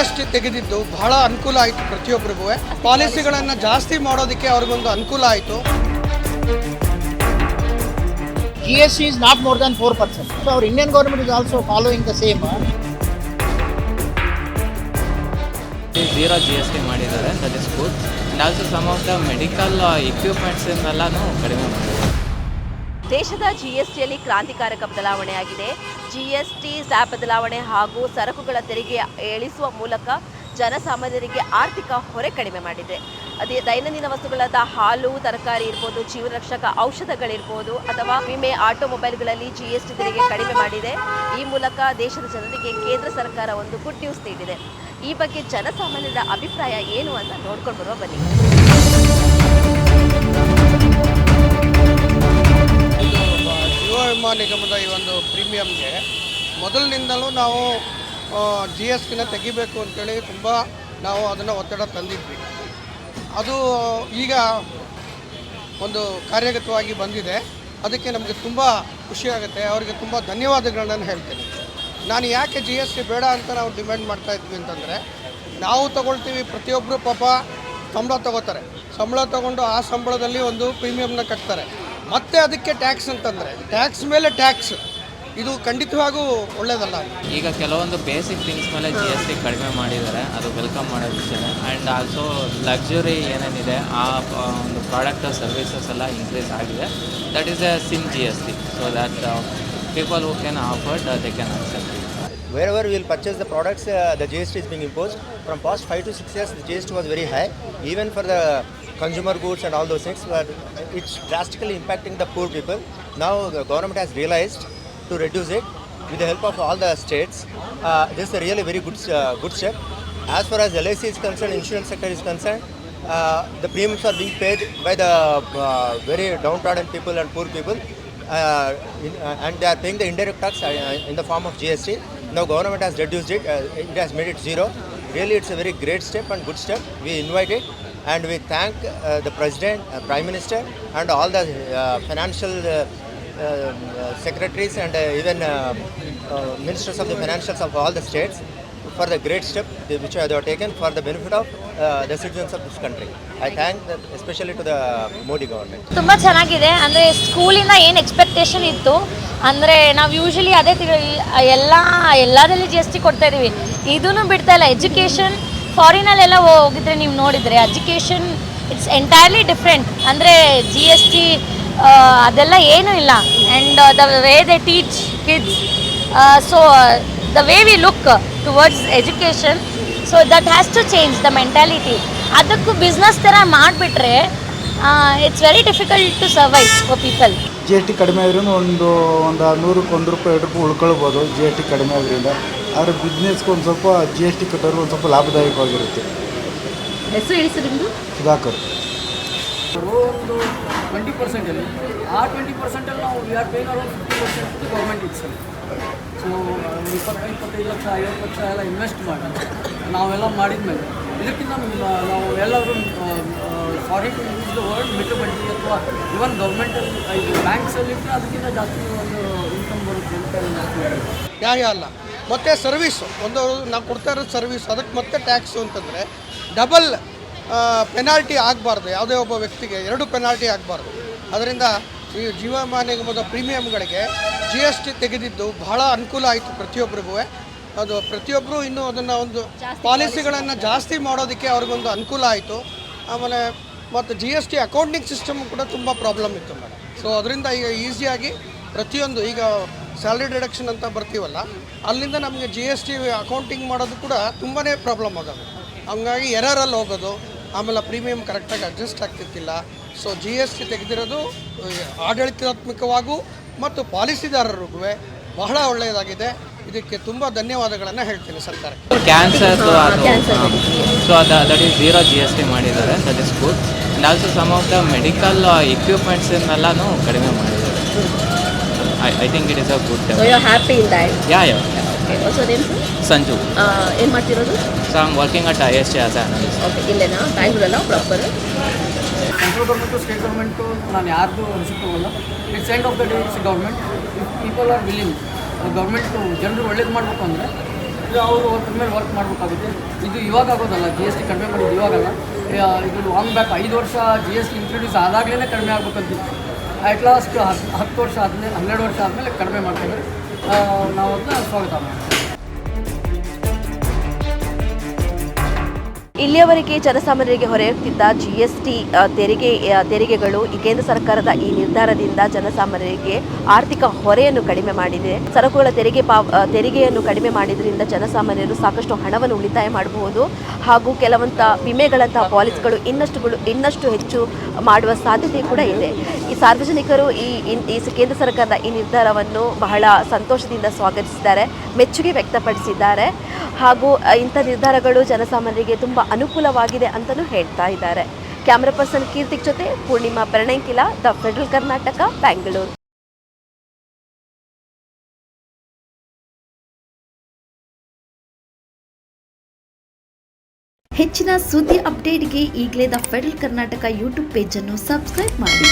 S T ತೆಗೆದಿದ್ದು ಬಹಳ ಅನುಕೂಲ ಆಯಿತು ಪ್ರತಿಯೊಬ್ಬರಿಗೂ. ಪಾಲಿಸಿಗಳನ್ನು ಜಾಸ್ತಿ ಮಾಡೋದಕ್ಕೆ ಅವ್ರಿಗೊಂದು ಅನುಕೂಲ ಆಯಿತು. G S T is not more than 4%. So ಅವ್ರ Indian government is also following the same zero G S T ಮಾಡಿದ್ದಾರೆ that is good also some of the medical ಇಕ್ವಿಪ್ಮೆಂಟ್ಸಿಂದೆಲ್ಲನೂ ಕಡಿಮೆ ಮಾಡಿದ್ದಾರೆ ದೇಶದ ಜಿಎಸ್ಟಿಯಲ್ಲಿ ಕ್ರಾಂತಿಕಾರಕ ಬದಲಾವಣೆಯಾಗಿದೆ. ಜಿಎಸ್ಟಿ ಸ್ಯಾಪ್ ಬದಲಾವಣೆ ಹಾಗೂ ಸರಕುಗಳ ತೆರಿಗೆ ಇಳಿಸುವ ಮೂಲಕ ಜನಸಾಮಾನ್ಯರಿಗೆ ಆರ್ಥಿಕ ಹೊರೆ ಕಡಿಮೆ ಮಾಡಿದೆ. ಅದೇ ದೈನಂದಿನ ವಸ್ತುಗಳಾದ ಹಾಲು, ತರಕಾರಿ ಇರ್ಬೋದು, ಜೀವರಕ್ಷಕ ಔಷಧಗಳಿರ್ಬೋದು ಅಥವಾ ವಿಮೆ ಆಟೋಮೊಬೈಲ್ಗಳಲ್ಲಿ ಜಿಎಸ್ಟಿ ತೆರಿಗೆ ಕಡಿಮೆ ಮಾಡಿದೆ. ಈ ಮೂಲಕ ದೇಶದ ಜನರಿಗೆ ಕೇಂದ್ರ ಸರ್ಕಾರ ಒಂದು ಗುಡ್ ನ್ಯೂಸ್ ನೀಡಿದೆ. ಈ ಬಗ್ಗೆ ಜನಸಾಮಾನ್ಯರ ಅಭಿಪ್ರಾಯ ಏನು ಅಂತ ನೋಡ್ಕೊಂಡು ಬರುವ ಬನ್ನಿ. ನಿಗಮದ ಈ ಒಂದು ಪ್ರೀಮಿಯಂಗೆ ಮೊದಲಿನಿಂದಲೂ ನಾವು ಜಿ ಎಸ್ ಟಿನ ತೆಗಿಬೇಕು ಅಂತೇಳಿ ತುಂಬ ನಾವು ಅದನ್ನು ಒತ್ತಡ ತಂದಿದ್ವಿ. ಅದು, ಈಗ ಒಂದು ಕಾರ್ಯಗತವಾಗಿ ಬಂದಿದೆ. ಅದಕ್ಕೆ ನಮಗೆ ತುಂಬ ಖುಷಿಯಾಗುತ್ತೆ ಅವರಿಗೆ ತುಂಬ ಧನ್ಯವಾದಗಳನ್ನ ಹೇಳ್ತೀನಿ. ನಾನು ಯಾಕೆ ಜಿ ಎಸ್ ಟಿ ಬೇಡ ಅಂತ ನಾವು ಡಿಮ್ಯಾಂಡ್ ಮಾಡ್ತಾ ಇದ್ವಿ ಅಂತಂದರೆ, ನಾವು ತಗೊಳ್ತೀವಿ ಪ್ರತಿಯೊಬ್ಬರು ಪಾಪ ಸಂಬಳ ತಗೋತಾರೆ. ಸಂಬಳ ತಗೊಂಡು ಆ ಸಂಬಳದಲ್ಲಿ ಒಂದು ಪ್ರೀಮಿಯಮ್ನ ಕಟ್ತಾರೆ. ಮತ್ತೆ ಅದಕ್ಕೆ ಟ್ಯಾಕ್ಸ್ ಅಂತಂದರೆ ಟ್ಯಾಕ್ಸ್ ಮೇಲೆ ಟ್ಯಾಕ್ಸ್. ಇದು ಖಂಡಿತವಾಗೂ ಒಳ್ಳೇದಲ್ಲ. ಈಗ ಕೆಲವೊಂದು ಬೇಸಿಕ್ ಥಿಂಗ್ಸ್ ಮೇಲೆ ಜಿ ಎಸ್ ಟಿ ಕಡಿಮೆ ಮಾಡಿದ್ದಾರೆ ಅದು ವೆಲ್ಕಮ್ ಮಾಡೋ ವಿಷಯ ಆ್ಯಂಡ್ ಆಲ್ಸೋ ಲಕ್ಸುರಿ ಏನೇನಿದೆ ಆ ಆ, ಒಂದು ಪ್ರಾಡಕ್ಟ್ ಸರ್ವಿಸಸ್ ಎಲ್ಲ ಇನ್ಕ್ರೀಸ್ ಆಗಿದೆ. That is a sin G S T so that people who can afford they can accept will wherever we will purchase the products, ಟಿ the being is from past From two six to the G S T was very high even for the consumer goods and all those things. But it's drastically impacting the poor people. Now the government has realized to reduce it with the help of all the states. Uh, this is a really very good uh, good step. As far as LIC is concerned, insurance sector is concerned. Uh, the premiums are being paid by the uh, very downtrodden people and poor people uh, in, uh, and they are paying the indirect tax uh, in the form of GST. Now government has reduced it, uh, it has made it zero. Really, it's a very great step and good step. We invite it and we thank uh, the President, uh, Prime Minister and all the uh, financial uh, uh, secretaries and uh, even uh, uh, ministers of the financials of all the states for the great step which they have taken for the benefit of uh, the citizens of this country. I thank the, especially to the Modi government. ತುಂಬ ಚೆನ್ನಾಗಿದೆ ಅಂದರೆ ಸ್ಕೂಲಿಂದ ಏನು expectation ಇತ್ತು ಅಂದರೆ ನಾವು usually ಅದೇ ಎಲ್ಲ ಎಲ್ಲದರಲ್ಲಿ ಜಿ ಎಸ್ ಟಿ ಕೊಡ್ತಾ ಇದೀವಿ ಇದನ್ನು ಬಿಡ್ತಾ ಇಲ್ಲ ಎಜುಕೇಷನ್ ಫಾರಿನಲ್ಲೆಲ್ಲ ಹೋಗಿದ್ರೆ ನೀವು ನೋಡಿದರೆ ಎಜುಕೇಷನ್ ಇಟ್ಸ್ ಎಂಟೈರ್ಲಿ ಡಿಫ್ರೆಂಟ್. ಅಂದರೆ ಜಿ ಎಸ್ ಟಿ ಅದೆಲ್ಲ ಏನೂ ಇಲ್ಲ. And the way they teach kids so the way we look towards education so that has to change the mentality ಅದಕ್ಕೂ ಬಿಸ್ನೆಸ್ ಥರ ಮಾಡಿಬಿಟ್ರೆ it's very difficult to survive for people G S T ಕಡಿಮೆ ಆದ್ರೂ ಒಂದು ಒಂದು ನೂರಕ್ಕೆ ಒಂದು ರೂಪಾಯಿ ಎರಡು ರೂಪಾಯಿ ಉಳ್ಕೊಳ್ಬೋದು ಜಿ ಎಸ್ ಟಿ ಕಡಿಮೆ ಆದ್ರಿಂದ. ಆದರೆ ಬಿಸ್ನೆಸ್ಗೆ ಒಂದು ಸ್ವಲ್ಪ ಜಿ ಎಸ್ ಟಿ ಕಟ್ಟೋರು ಒಂದು ಸ್ವಲ್ಪ ಲಾಭದಾಯಕವಾಗಿರುತ್ತೆ. ಹೆಸರು ನಿಮ್ಮದು ಸುಧಾಕರ್. ಒಂದು ಟ್ವೆಂಟಿ ಪರ್ಸೆಂಟಲ್ಲಿ ಆ ಟ್ವೆಂಟಿ ಪರ್ಸೆಂಟಲ್ಲಿ ನಾವು we are paying around fifty percent to government so ಇಪ್ಪತ್ತೈದು ಲಕ್ಷ ಐವತ್ತು ಲಕ್ಷ ಎಲ್ಲ ಇನ್ವೆಸ್ಟ್ ಮಾಡಿ ನಾವೆಲ್ಲ ಮಾಡಿದ್ಮೇಲೆ ಇದಕ್ಕಿಂತ ಮ- ನಾವು ಎಲ್ಲರೂ sorry to use the word ಮಿಟು ಬಡ್ಡಿ ಅಥವಾ ಇವನ್ ಗೌರ್ಮೆಂಟಲ್ಲಿ ಇದು ಬ್ಯಾಂಕ್ಸಲ್ಲಿ ಇಟ್ಟರೆ ಅದಕ್ಕಿಂತ ಜಾಸ್ತಿ ಒಂದು ಇನ್ಕಮ್ ಬರುತ್ತೆ ಅಂತ ನಾನು ನ್ಯಾಯ ಅಲ್ಲ? ಮತ್ತೆ ಸರ್ವಿಸ್ ಒಂದು ನಾವು ಕೊಡ್ತಾ ಇರೋ ಸರ್ವಿಸ್ ಅದಕ್ಕೆ ಮತ್ತೆ ಟ್ಯಾಕ್ಸು ಅಂತಂದರೆ ಡಬಲ್ ಪೆನಾಲ್ಟಿ ಆಗಬಾರ್ದು. ಯಾವುದೇ ಒಬ್ಬ ವ್ಯಕ್ತಿಗೆ ಎರಡು ಪೆನಾಲ್ಟಿ ಆಗಬಾರ್ದು. ಅದರಿಂದ ಈ ಜೀವ ವಿಮಾ ನಿಗಮದ ಪ್ರೀಮಿಯಮ್ಗಳಿಗೆ ಜಿ ಎಸ್ ಟಿ ತೆಗೆದಿದ್ದು ಬಹಳ ಅನುಕೂಲ ಆಯಿತು ಪ್ರತಿಯೊಬ್ಬರಿಗೂ ಅದು ಪ್ರತಿಯೊಬ್ಬರು ಇನ್ನೂ ಅದನ್ನು ಒಂದು ಪಾಲಿಸಿಗಳನ್ನು ಜಾಸ್ತಿ ಮಾಡೋದಕ್ಕೆ ಅವ್ರಿಗೊಂದು ಅನುಕೂಲ ಆಯಿತು. ಆಮೇಲೆ ಮತ್ತು G S T accounting system ಕೂಡ ತುಂಬ ಪ್ರಾಬ್ಲಮ್ ಇತ್ತು ಮೇಡಮ್ ಸೊ ಅದರಿಂದ ಈಗ ಈಸಿಯಾಗಿ ಪ್ರತಿಯೊಂದು ಈಗ ಸ್ಯಾಲ್ರಿ ಡಿಡಕ್ಷನ್ ಅಂತ ಬರ್ತೀವಲ್ಲ ಅಲ್ಲಿಂದ ನಮಗೆ ಜಿ ಎಸ್ ಟಿ ಅಕೌಂಟಿಂಗ್ ಮಾಡೋದು ಕೂಡ ತುಂಬಾ ಪ್ರಾಬ್ಲಮ್ ಆಗೋದು. ಹಂಗಾಗಿ ಎರರಲ್ಲಿ ಹೋಗೋದು ಆಮೇಲೆ ಪ್ರೀಮಿಯಂ ಕರೆಕ್ಟಾಗಿ ಅಡ್ಜಸ್ಟ್ ಆಗ್ತಿರ್ತಿಲ್ಲ. ಸೊ ಜಿ ಎಸ್ ಟಿ ತೆಗೆದಿರೋದು ಆಡಳಿತಾತ್ಮಕವಾಗೂ ಮತ್ತು ಪಾಲಿಸಿದಾರರಿಗೂ ಬಹಳ ಒಳ್ಳೆಯದಾಗಿದೆ. ಇದಕ್ಕೆ ತುಂಬ ಧನ್ಯವಾದಗಳನ್ನು ಹೇಳ್ತೀನಿ ಸರ್ಕಾರಕ್ಕೆ. ಕ್ಯಾನ್ಸರ್ ಅದು ಸೊ ಅದು that is zero G S T ಮಾಡಿದ್ದಾರೆ that is good and also some of the medical ಎಕ್ವಿಪ್ಮೆಂಟ್ಸನ್ನೆಲ್ಲನೂ ಕಡಿಮೆ ಮಾಡಿದ್ದಾರೆ I I think it is a good time you happy in that yeah yeah Sanju ಏನು ಮಾಡ್ತಿರೋದು? So I'm working at I S T as analyst okay ಇಲ್ಲೇನಾ? ಬ್ಯಾಂಗ್ಳೂರಲ್ಲ proper central government state government ನಾನು ಯಾರ್ದು receipt ತಗೊಲ್ಲ it's end of the day it's government if people are willing government ಜನರು ಒಳ್ಳೇದು ಮಾಡಬೇಕು ಅಂದರೆ ಅಂದರೆ ಅವರು ಅದ್ರ ಮೇಲೆ ವರ್ಕ್ ಮಾಡಬೇಕಾಗುತ್ತೆ. ಇದು ಇವಾಗ ಆಗೋದಲ್ಲ ಜಿ ಎಸ್ ಟಿ ಕಡಿಮೆ ಮಾಡಿದ್ದು ಇವಾಗಲ್ಲ. ಇದು ಲಾಂಗ್ ಬ್ಯಾಕ್ ಐದು ವರ್ಷ ಜಿ ಎಸ್ ಟಿ ಇಂಟ್ರೊಡ್ಯೂಸ್ ಆದಾಗಲೇ ಕಡಿಮೆ ಆಗಬೇಕಂತಿತ್ತು. ಅಟ್ ಲಾಸ್ಟ್ ಹತ್ತು ಹತ್ತು ವರ್ಷ ಆದಮೇಲೆ, ಹನ್ನೆರಡು ವರ್ಷ ಆದಮೇಲೆ ಕಡಿಮೆ ಮಾಡ್ತೇವೆ ನಾವು ಅದನ್ನ ಸ್ವಾಗತ ಮಾಡ್ತೀವಿ. ಇಲ್ಲಿಯವರೆಗೆ ಜನಸಾಮಾನ್ಯರಿಗೆ ಹೊರೆಯುತ್ತಿದ್ದ ಜಿಎಸ್ಟಿ ತೆರಿಗೆ ತೆರಿಗೆಗಳು ಈ ಕೇಂದ್ರ ಸರ್ಕಾರದ ಈ ನಿರ್ಧಾರದಿಂದ ಜನಸಾಮಾನ್ಯರಿಗೆ ಆರ್ಥಿಕ ಹೊರೆಯನ್ನು ಕಡಿಮೆ ಮಾಡಿದೆ. ಸರಕುಗಳ ತೆರಿಗೆ ತೆರಿಗೆಯನ್ನು ಕಡಿಮೆ ಮಾಡಿದ್ರಿಂದ ಜನಸಾಮಾನ್ಯರು ಸಾಕಷ್ಟು ಹಣವನ್ನು ಉಳಿತಾಯ ಮಾಡಬಹುದು ಹಾಗೂ ಕೆಲವಂತ ವಿಮೆಗಳಂತಹ ಪಾಲಿಸಿಗಳು ಇನ್ನಷ್ಟುಗಳು ಇನ್ನಷ್ಟು ಹೆಚ್ಚು ಮಾಡುವ ಸಾಧ್ಯತೆ ಕೂಡ ಇದೆ. ಈ ಸಾರ್ವಜನಿಕರು ಈ ಈ ಕೇಂದ್ರ ಸರ್ಕಾರದ ಈ ನಿರ್ಧಾರವನ್ನು ಬಹಳ ಸಂತೋಷದಿಂದ ಸ್ವಾಗತಿಸಿದ್ದಾರೆ, ಮೆಚ್ಚುಗೆ ವ್ಯಕ್ತಪಡಿಸಿದ್ದಾರೆ. ಹಾಗೂ ಇಂಥ ನಿರ್ಧಾರಗಳು ಜನಸಾಮಾನ್ಯರಿಗೆ ತುಂಬ ಅನುಕೂಲವಾಗಿದೆ ಅಂತಲೂ ಹೇಳ್ತಾ ಇದ್ದಾರೆ. ಕ್ಯಾಮ್ರಾ ಪರ್ಸನ್ ಕೀರ್ತಿ ಜೊತೆ ಪೂರ್ಣಿಮಾ ಪ್ರಣಯಂಕಿಲ, ದ ಫೆಡರಲ್ ಕರ್ನಾಟಕ ಬ್ಯಾಂಗ್ಳೂರು ಹೆಚ್ಚಿನ ಸುದ್ದಿ ಅಪ್ಡೇಟ್ಗೆ ಈಗಲೇ ದ ಫೆಡರಲ್ ಕರ್ನಾಟಕ ಯೂಟ್ಯೂಬ್ ಪೇಜನ್ನು ಸಬ್ಸ್ಕ್ರೈಬ್ ಮಾಡಿ.